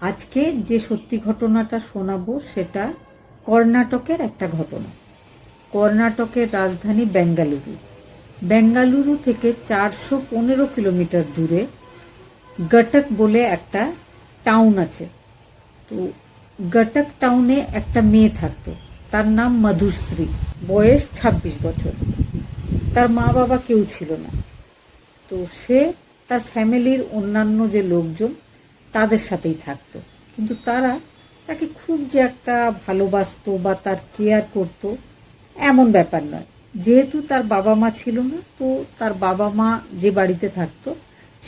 আজকে যে সত্যি ঘটনাটা শোনাবো সেটা কর্ণাটকের একটা ঘটনা। কর্ণাটকের রাজধানী বেঙ্গালুরু। বেঙ্গালুরু থেকে চারশো পনেরো কিলোমিটার দূরে গটক বলে একটা টাউন আছে। তো গটক টাউনে একটা মেয়ে থাকতো। তার নাম মধুশ্রী। বয়স ২৬ বছর। তার মা বাবা কেউ ছিল না। তো সে তার ফ্যামিলির অন্যান্য যে লোকজন তাদের সাথেই থাকতো। কিন্তু তারা তাকে খুব যে একটা ভালোবাসতো বা তার কেয়ার করতো, এমন ব্যাপার নয়। যেহেতু তার বাবা মা ছিল না, তো তার বাবা মা যে বাড়িতে থাকতো,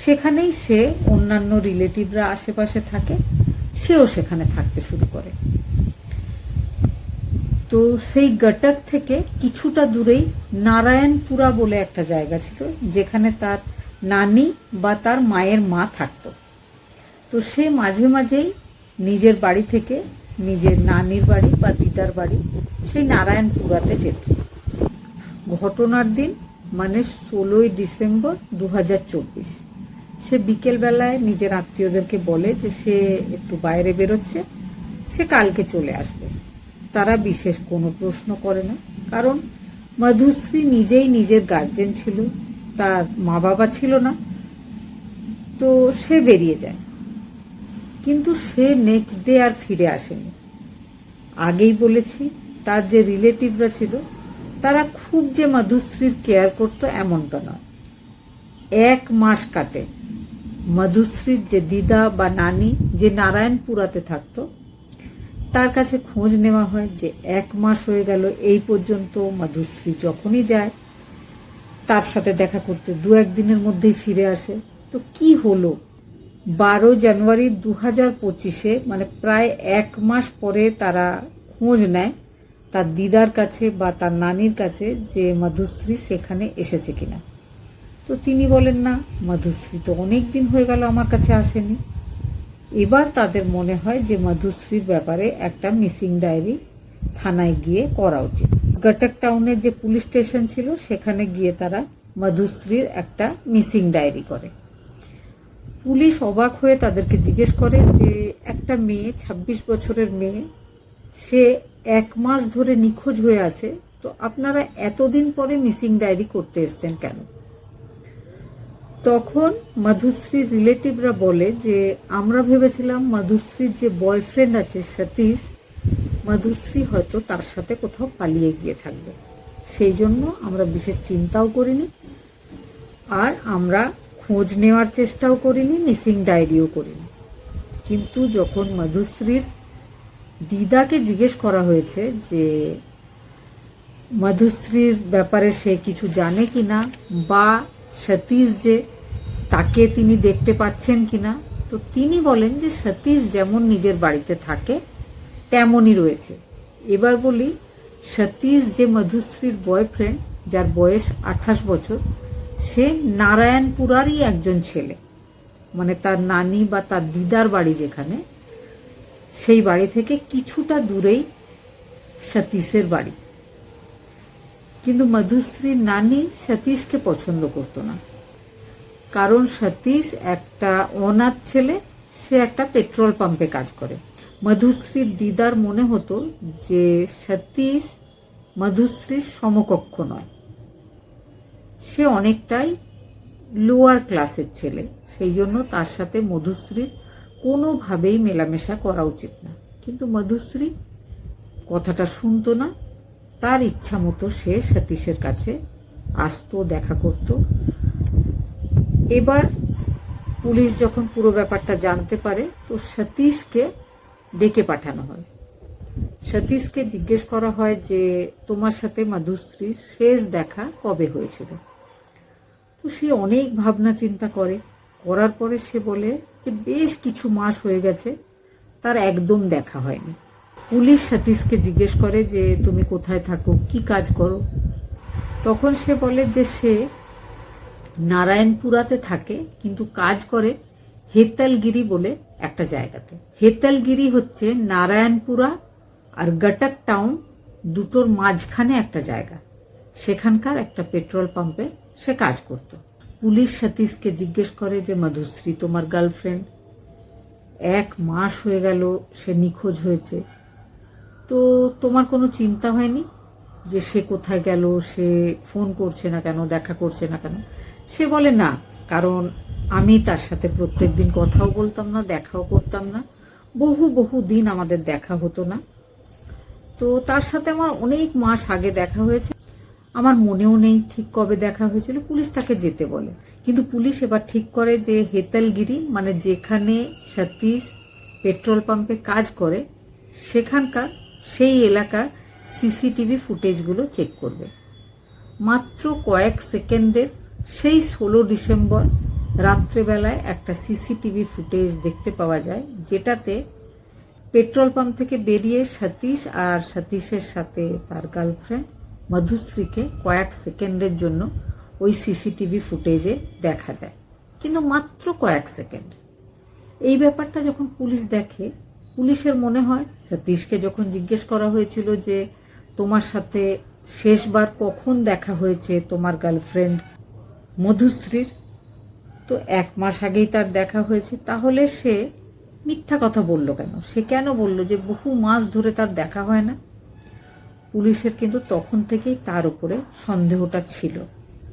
সেখানেই সে অন্যান্য রিলেটিভরা আশেপাশে থাকে, সেও সেখানে থাকতে শুরু করে। তো সেই গটক থেকে কিছুটা দূরেই নারায়ণপুরা বলে একটা জায়গা ছিল, যেখানে তার নানি বা তার মায়ের মা থাকতো। তো সে মাঝে মাঝেই নিজের বাড়ি থেকে নিজের নানির বাড়ি বা দিদার বাড়ি সেই নারায়ণপুরাতে যেত। ঘটনার দিন মানে ষোলোই ডিসেম্বর দু হাজার চব্বিশ, সে বিকেলবেলায় নিজের আত্মীয়দেরকে বলে যে সে একটু বাইরে বেরোচ্ছে, সে কালকে চলে আসবে। তারা বিশেষ কোনো প্রশ্ন করে না, কারণ মধুশ্রী নিজেই নিজের গার্জেন ছিল, তার মা বাবা ছিল না। তো সে বেরিয়ে যায়। কিন্তু সে নেক্সট ডে আর ফিরে আসেনি। আগেই বলেছি, তার যে রিলেটিভরা ছিল, তারা খুব যে মধুশ্রীর কেয়ার করতো এমনটা নয়। এক মাস কাটে, মধুশ্রীর যে দিদা বা নানি যে নারায়ণপুরাতে থাকতো, তার কাছে খোঁজ নেওয়া হয় যে এক মাস হয়ে গেল, এই পর্যন্ত মধুশ্রী যখনই যায়, তার সাথে দেখা করতে দু একদিনের মধ্যেই ফিরে আসে। তো কি হলো? বারো জানুয়ারি দু হাজার পঁচিশে মানে প্রায় এক মাস পরে তারা খোঁজ নেয় তার দিদার কাছে বা তার নানির কাছে যে মধুশ্রী সেখানে এসেছে কিনা। তো তিনি বলেন, না, মধুশ্রী তো অনেক দিন হয়ে গেল আমার কাছে আসেনি। এবার তাদের মনে হয় যে মধুশ্রীর ব্যাপারে একটা মিসিং ডায়েরি থানায় গিয়ে করা উচিত। গটক টাউনের যে পুলিশ স্টেশন ছিল, সেখানে গিয়ে তারা মধুশ্রীর একটা মিসিং ডায়েরি করে। পুলিশ অবাক হয়ে তাদেরকে জিজ্ঞেস করে যে একটা মেয়ে ২৬ বছরের মেয়ে, সে এক মাস ধরে নিখোঁজ হয়ে আছে, তো আপনারা এতদিন পরে মিসিং ডায়েরি করতে এসছেন কেন? তখন মধুশ্রীর রিলেটিভরা বলে যে, আমরা ভেবেছিলাম মধুশ্রীর যে বয়ফ্রেন্ড আছে সতীশ, মধুশ্রী হয়তো তার সাথে কোথাও পালিয়ে গিয়ে থাকবে। সেই জন্য আমরা বিশেষ চিন্তাও করিনি। আর আমরা খোঁজ নেওয়ার চেষ্টাও করিনি, মিসিং ডায়েরিও করিনি। কিন্তু যখন মধুশ্রীর দিদাকে জিজ্ঞেস করা হয়েছে যে, মধুশ্রীর ব্যাপারে সে কিছু জানে কি না বা সতীশ যে তাকে তিনি দেখতে পাচ্ছেন কিনা, তো তিনি বলেন যে সতীশ যেমন নিজের বাড়িতে থাকে, তেমনই রয়েছে। এবার বলি, সতীশ যে মধুশ্রীর বয়ফ্রেন্ড যার বয়স আঠাশ বছর সে নারায়ণপুরারই একজন ছেলে। মানে তার নানি বা তার দিদার বাড়ি যেখানে, সেই বাড়ি থেকে কিছুটা দূরেই সতীশের বাড়ি। কিন্তু মধুশ্রীর নানি সতীশকে পছন্দ করতো না। কারণ সতীশ একটা অনাথ ছেলে, সে একটা পেট্রোল পাম্পে কাজ করে। মধুশ্রীর দিদার মনে হতো যে সতীশ মধুশ্রীর সমকক্ষ নয়। সে অনেকটাই লোয়ার ক্লাসের ছেলে। সেই জন্য তার সাথে মধুশ্রীর কোনোভাবেই মেলামেশা করা উচিত না। কিন্তু মধুশ্রী কথাটা শুনতো না। তার ইচ্ছা মতো সে সতীশের কাছে আসতো, দেখা করত। এবার পুলিশ যখন পুরো ব্যাপারটা জানতে পারে, তো সতীশকে ডেকে পাঠানো হয়। সতীশকে জিজ্ঞেস করা হয় যে, তোমার সাথে মধুশ্রীর শেষ দেখা কবে হয়েছিল? তো সে অনেক ভাবনা চিন্তা করে। করার পরে সে বলে যে, বেশ কিছু মাস হয়ে গেছে, তার একদম দেখা হয়নি। পুলিশ সতীশকে জিজ্ঞেস করে যে, তুমি কোথায় থাকো? কি কাজ করো? তখন সে বলে যে, সে নারায়ণপুরাতে থাকে, কিন্তু কাজ করে হেতালগিরি বলে একটা জায়গাতে। হেতালগিরি হচ্ছে নারায়ণপুরা আর গটক টাউন দুটোর মাঝখানে একটা জায়গা। সেখানকার একটা পেট্রোল পাম্পে সে কাজ করত। পুলিশ সতীশকে জিজ্ঞেস করে যে, মধুশ্রী, তোমার গার্লফ্রেন্ড এক মাস হয়ে গেল, সে নিখোঁজ হয়েছে। তো তোমার কোনো চিন্তা হয়নি যে সে কোথায় গেল, সে ফোন করছে না কেন, দেখা করছে না কেন? সে বলে, না, কারণ আমি তার সাথে প্রত্যেক দিন কথাও বলতাম না, দেখাও করতাম না। বহু বহু দিন আমাদের দেখা হতো না। তো তার সাথে আমার অনেক মাস আগে দেখা হয়েছে। আমার মনেও নেই ঠিক কবে দেখা হয়েছিল, পুলিশ তাকে যেতে বলে। কিন্তু পুলিশ এবার ঠিক করে যে হেতালগিরি মানে যেখানে সতীশ পেট্রোল পাম্পে কাজ করে, সেখানকার সেই এলাকার সিসিটিভি ফুটেজগুলো চেক করবে। মাত্র কয়েক সেকেন্ডের সেই ষোলো ডিসেম্বর রাত্রেবেলায় একটা সিসিটিভি ফুটেজ দেখতে পাওয়া যায়, যেটাতে পেট্রোল পাম্প থেকে বেরিয়ে সতীশ আর সতীশের সাথে তার গার্লফ্রেন্ড মধুশ্রীকে কয়েক সেকেন্ডের জন্য ওই সিসিটিভি ফুটেজে দেখা যায়। কিন্তু মাত্র কয়েক সেকেন্ড। এই ব্যাপারটা যখন পুলিশ দেখে, পুলিশের মনে হয়, সতীশকে যখন জিজ্ঞেস করা হয়েছিল যে, তোমার সাথে শেষবার কখন দেখা হয়েছে তোমার গার্লফ্রেন্ড মধুশ্রীর? তো এক মাস আগেই তার দেখা হয়েছে। তাহলে সে মিথ্যা কথা বলল কেন? সে কেন বলল যে, বহু মাস ধরে তার দেখা হয় না? পুলিশের কিন্তু তখন থেকেই তার উপরে সন্দেহটা ছিল।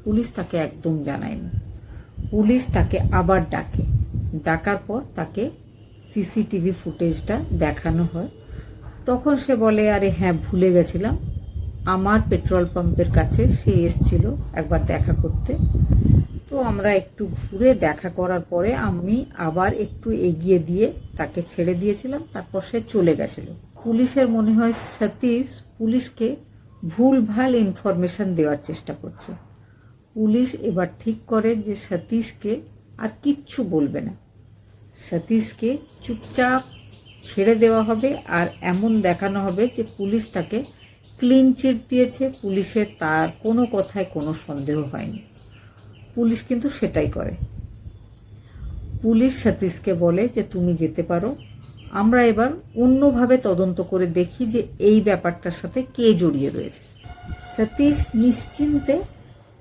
পুলিশ তাকে একদম জানায়নি। পুলিশ তাকে আবার ডাকে। ডাকার পর তাকে সিসিটিভি ফুটেজটা দেখানো হয়। তখন সে বলে, আরে হ্যাঁ ভুলে গেছিলাম। আমার পেট্রোল পাম্পের কাছে সে এসছিল একবার দেখা করতে। তো আমরা একটু ঘুরে দেখা করার পরে আমি আবার একটু এগিয়ে দিয়ে তাকে ছেড়ে দিয়েছিলাম। তারপর সে চলে গেছিল। পুলিশের মনে হয় সতীশ পুলিশকে ভুল ভালো ইনফরমেশন দেওয়ার চেষ্টা করছে। পুলিশ এবার ঠিক করে যে সতীশকে আর কিচ্ছু বলবে না। সতীশকে চুপচাপ ছেড়ে দেওয়া হবে আর এমন দেখানো হবে যে পুলিশ তাকে ক্লিন চিট দিয়েছে পুলিশের তার কোনো কথায় কোনো সন্দেহ হয়নি। পুলিশ কিন্তু সেটাই করে। পুলিশ সতীশকে বলে যে তুমি যেতে পারো আমরা এবার অন্যভাবে তদন্ত করে দেখি যে এই ব্যাপারটার সাথে কে জড়িয়ে রয়েছে। সতীশ নিশ্চিন্তে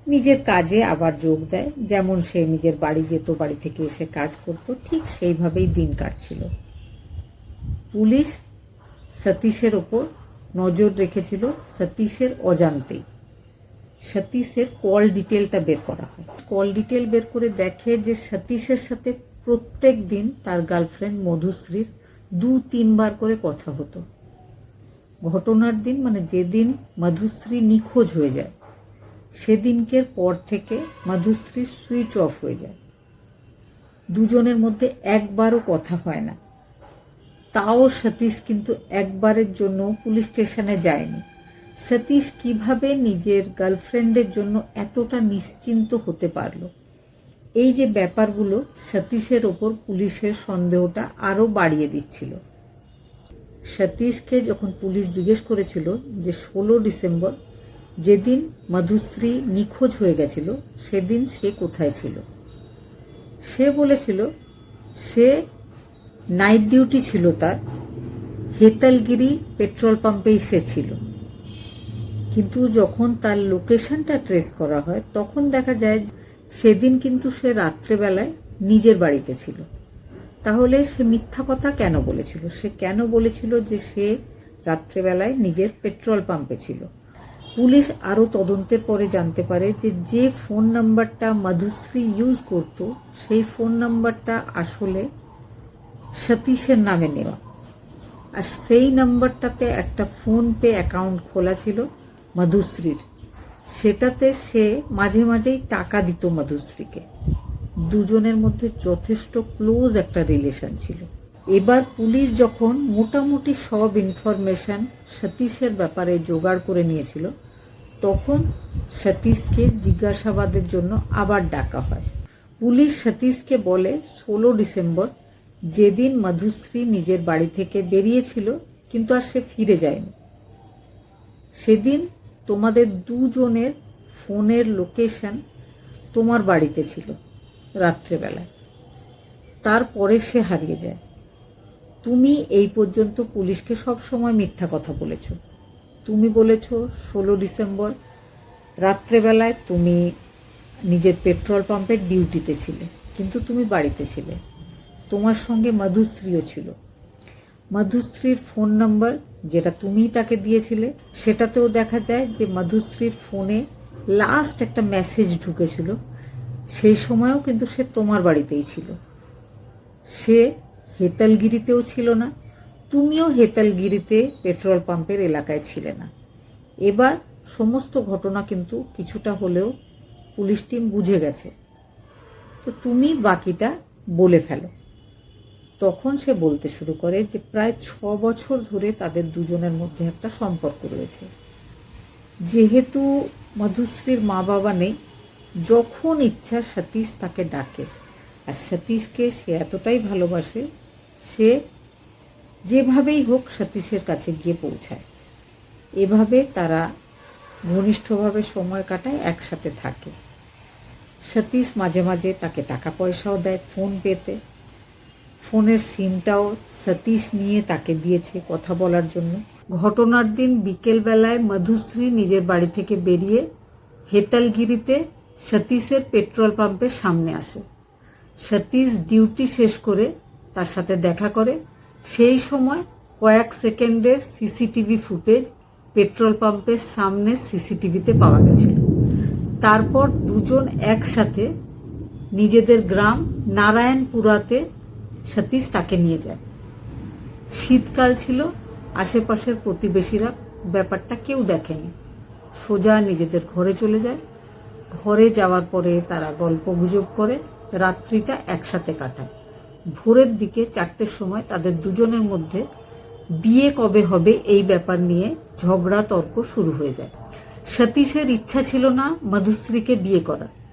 নিজের কাজে আবার যোগ দেয়। যেমন সে নিজের বাড়ি যেত, বাড়ি থেকে এসে কাজ করত, ঠিক সেইভাবেই দিন কাটছিল। পুলিশ সতীশের ওপর নজর রেখেছিল সতীশের অজান্তেই। সতীশের কল ডিটেলটা বের করা হয়। কল ডিটেল বের করে দেখে যে সতীশের সাথে প্রত্যেক দিন তার গার্লফ্রেন্ড মধুশ্রীর দু তিনবার করে কথা হতো। ঘটনার দিন মানে যেদিন মধুশ্রী নিখোঁজ হয়ে যায়, সেদিনকের পর থেকে মধুশ্রী সুইচ অফ হয়ে যায়। দুজনের মধ্যে একবারও কথা হয় না। তাও সতীশ কিন্তু একবারের জন্য পুলিশ স্টেশনে যায়নি। সতীশ কীভাবে নিজের গার্লফ্রেন্ডের জন্য এতটা নিশ্চিন্ত হতে পারল? এই যে ব্যাপারগুলো সতীশের ওপর পুলিশের সন্দেহটা আরও বাড়িয়ে দিচ্ছিল। সতীশকে যখন পুলিশ জিজ্ঞেস করেছিল যে ষোলো ডিসেম্বর যেদিন মধুশ্রী নিখোঁজ হয়ে গেছিল, সেদিন সে কোথায় ছিল? সে বলেছিল, সে নাইট ডিউটি ছিল তার, হেতালগিরি পেট্রোল পাম্পেই সে ছিল। কিন্তু যখন তার লোকেশনটা ট্রেস করা হয়, তখন দেখা যায় সেদিন কিন্তু সে রাত্রেবেলায় নিজের বাড়িতে ছিল। তাহলে সে মিথ্যা কথা কেন বলেছিল? সে কেন বলেছিল যে সে রাত্রেবেলায় নিজের পেট্রোল পাম্পে ছিল? পুলিশ আরও তদন্তের পরে জানতে পারে যে যে ফোন নাম্বারটা মধুশ্রী ইউজ করত, সেই ফোন নাম্বারটা আসলে সতীশের নামে নেওয়া। আর সেই নাম্বারটাতে একটা ফোন পে অ্যাকাউন্ট খোলা ছিল মধুশ্রীর। সেটাতে সে মাঝে মাঝেই টাকা দিত মধুশ্রীকে। দুজনের মধ্যে যথেষ্ট ক্লোজ একটা রিলেশন ছিল। এবার পুলিশ যখন মোটামুটি সব ইনফরমেশন সতীশের ব্যাপারে জোগাড় করে নিয়েছিল, তখন সতীশকে জিজ্ঞাসাবাদের জন্য আবার ডাকা হয়। পুলিশ সতীশকে বলে, ষোলো ডিসেম্বর, যেদিন মধুশ্রী নিজের বাড়ি থেকে বেরিয়েছিল, কিন্তু আর সে ফিরে যায়নি। সেদিন তোমাদের দুজনের ফোনের লোকেশন তোমার বাড়িতে ছিল রাত্রেবেলায়। তারপরে সে হারিয়ে যায়। তুমি এই পর্যন্ত পুলিশকে সব সময় মিথ্যা কথা বলেছ। তুমি বলেছ, ষোলো ডিসেম্বর রাত্রেবেলায় তুমি নিজের পেট্রোল পাম্পের ডিউটিতে ছিলে, কিন্তু তুমি বাড়িতে ছিলে। তোমার সঙ্গে মধুশ্রীও ছিল। মধুশ্রীর ফোন নাম্বার যেটা তুমিই তাকে দিয়েছিলে, সেটাতেও দেখা যায় যে মধুশ্রীর ফোনে লাস্ট একটা মেসেজ ঢুকেছিল। সেই সময়ও কিন্তু সে তোমার বাড়িতেই ছিল। সে হেতালগিরিতেও ছিল না, তুমিও হেতালগিরিতে পেট্রোল পাম্পের এলাকায় ছিলে না। এবার সমস্ত ঘটনা কিন্তু কিছুটা হলেও পুলিশ টিম বুঝে গেছে। তো তুমি বাকিটা বলে ফেলো। তখন সে বলতে শুরু করে যে প্রায় ছ বছর ধরে তাদের দুজনের মধ্যে একটা সম্পর্ক রয়েছে। যেহেতু মধুশ্রীর মা বাবা নেই, যখন ইচ্ছা সতীশ তাকে ডাকে। আর সতীশকে সে এতটাই ভালোবাসে, সে যেভাবেই হোক সতীশের কাছে গিয়ে পৌঁছায়। এভাবে তারা ঘনিষ্ঠভাবে সময় কাটায়, একসাথে থাকে। সতীশ মাঝে মাঝে তাকে টাকা পয়সাও দেয়, ফোন পেতে। ফোনের সিমটাও সতীশ নিয়ে তাকে দিয়েছে কথা বলার জন্য। ঘটনার দিন বিকেলবেলায় মধুশ্রী নিজের বাড়ি থেকে বেরিয়ে হেতালগিরিতে সতীশের পেট্রোল পাম্পের সামনে আসে। সতীশ ডিউটি শেষ করে তার সাথে দেখা করে। সেই সময় কয়েক সেকেন্ডের সিসিটিভি ফুটেজ পেট্রোল পাম্পের সামনে সিসিটিভিতে পাওয়া গেছিল। তারপর দুজন একসাথে নিজেদের গ্রাম নারায়ণপুরাতে সতীশ তাকে নিয়ে যায়। শীতকাল ছিল, আশেপাশের প্রতিবেশীরা ব্যাপারটা কেউ দেখেনি। সোজা নিজেদের ঘরে চলে যায়। ঘরে যাওয়ার পরে তারা গল্প গুজব করে, রাত্রিটা একসাথে কাটায়। ভোরের দিকে চারটের সময় তাদের দুজনের মধ্যে বিয়ে কবে হবে এই ব্যাপার নিয়ে ঝগড়া তর্ক শুরু হয়ে যায়। সতীশের ইচ্ছা ছিল না মধুশ্রীকে বিয়ে করার।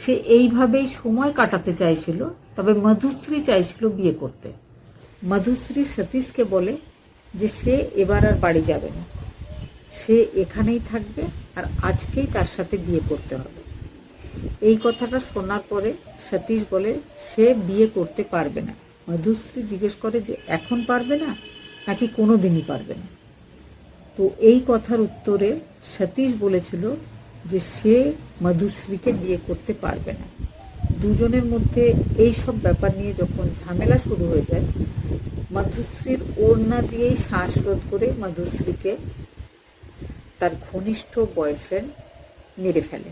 সে এইভাবেই সময় কাটাতে চাইছিল, তবে মধুশ্রী চাইছিল বিয়ে করতে। মধুশ্রী সতীশকে বলে যে সে এবার আর বাড়ি যাবে না। সে এখানেই থাকবে আর আজকেই তার সাথে বিয়ে করতে হবে। এই কথাটা শোনার পরে সতীশ বলে, সে বিয়ে করতে পারবে না। মধুশ্রী জিজ্ঞেস করে যে, এখন পারবে না নাকি কোনো দিনই পারবে না? তো এই কথার উত্তরে সতীশ বলেছিল যে সে মধুশ্রীকে বিয়ে করতে পারবে না। দুজনের মধ্যে এই সব ব্যাপার নিয়ে যখন ঝামেলা শুরু হয়ে যায়, মধুশ্রীর ওড়না দিয়েই শ্বাসরোধ করে মধুশ্রীকে তার ঘনিষ্ঠ বয়ফ্রেন্ড মেরে ফেলে।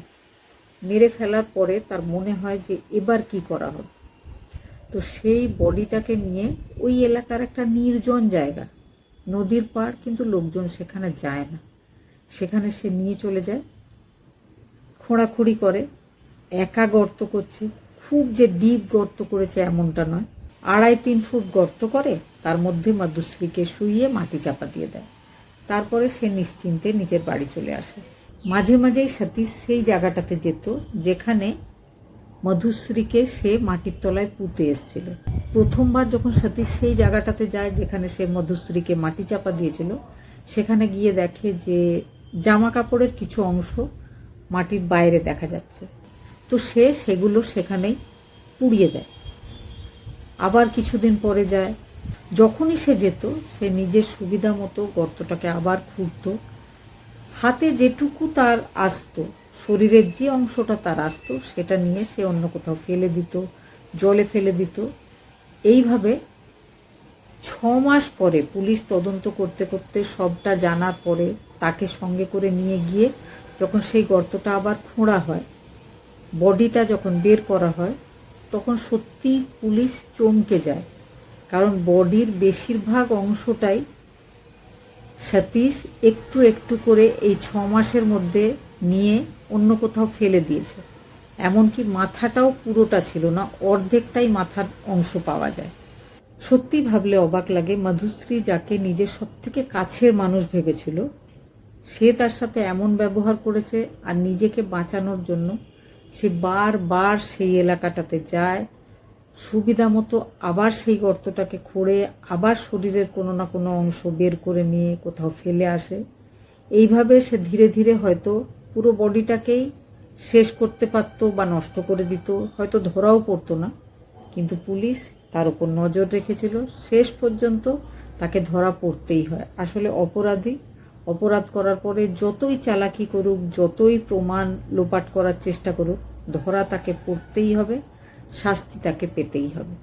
মেরে ফেলার পরে তার মনে হয় যে এবার কি করা হবে? তো সেই বডিটাকে নিয়ে ওই এলাকার একটা নির্জন জায়গা। নদীর পাড়, কিন্তু লোকজন সেখানে যায় না। সেখানে সে নিয়ে চলে যায়। খোঁড়াখুড়ি করে, একা গর্ত করছে। খুব যে ডিপ গর্ত করেছে এমনটা নয়। আড়াই তিন ফুট গর্ত করে, তার মধ্যে মধুশ্রীকে শুইয়ে মাটি চাপা দিয়ে দেয়। তারপরে সে নিশ্চিন্তে নিজের বাড়ি চলে আসে। মাঝে মাঝেই সতীশ সেই জায়গাটাতে যেত, যেখানে মধুশ্রীকে সে মাটির তলায় পুঁতে এসেছিল। প্রথমবার যখন সতীশ সেই জায়গাটাতে যায়, যেখানে সে মধুশ্রীকে মাটি চাপা দিয়েছিল, সেখানে গিয়ে দেখে যে জামা কাপড়ের কিছু অংশ মাটির বাইরে দেখা যাচ্ছে। তো সে সেগুলো সেখানেই পুড়িয়ে দেয়। আবার কিছুদিন পরে যায়। যখনই সে যেত, সে নিজের সুবিধা মতো গর্তটাকে আবার খুঁড়ত। হাতে যেটুকু তার আসতো, শরীরের যে অংশটা তার আসতো, সেটা নিয়ে সে অন্য কোথাও ফেলে দিত, জলে ফেলে দিত। এইভাবে ছ মাস পরে পুলিশ তদন্ত করতে করতে সবটা জানার পরে তাকে সঙ্গে করে নিয়ে গিয়ে যখন সেই গর্তটা আবার খোঁড়া হয়, বডিটা যখন বের করা হয়, তখন সত্যি পুলিশ চমকে যায়। কারণ বডির বেশিরভাগ অংশটাই সতীশ একটু একটু করে এই ছ মাসের মধ্যে নিয়ে অন্য কোথাও ফেলে দিয়েছে। এমনকি মাথাটাও পুরোটা ছিল না, অর্ধেকটাই মাথার অংশ পাওয়া যায়। সত্যি ভাবলে অবাক লাগে, মধুশ্রী যাকে নিজের সব থেকে কাছের মানুষ ভেবেছিল সে তার সাথে এমন ব্যবহার করেছে আর নিজেকে বাঁচানোর জন্য সে বারবার সেই এলাকাটাতে যায়, সুবিধা মতো আবার সেই গর্তটাকে খুঁড়ে, আবার শরীরের কোনো না কোনো অংশ বের করে নিয়ে কোথাও ফেলে আসে। এইভাবে সে ধীরে ধীরে হয়তো পুরো বডিটাকেই শেষ করতে পারত বা নষ্ট করে দিত, হয়তো ধরাও পড়তো না। কিন্তু পুলিশ তার উপর নজর রেখেছিল, শেষ পর্যন্ত তাকে ধরা পড়তেই হয়। আসলে অপরাধী অপরাধ করার পরে যতই চালাকি করুক, যতই প্রমাণ লোপাট করার চেষ্টা করুক, ধরা তাকে পড়তেই হবে, শাস্তি তাকে পেতেই হবে।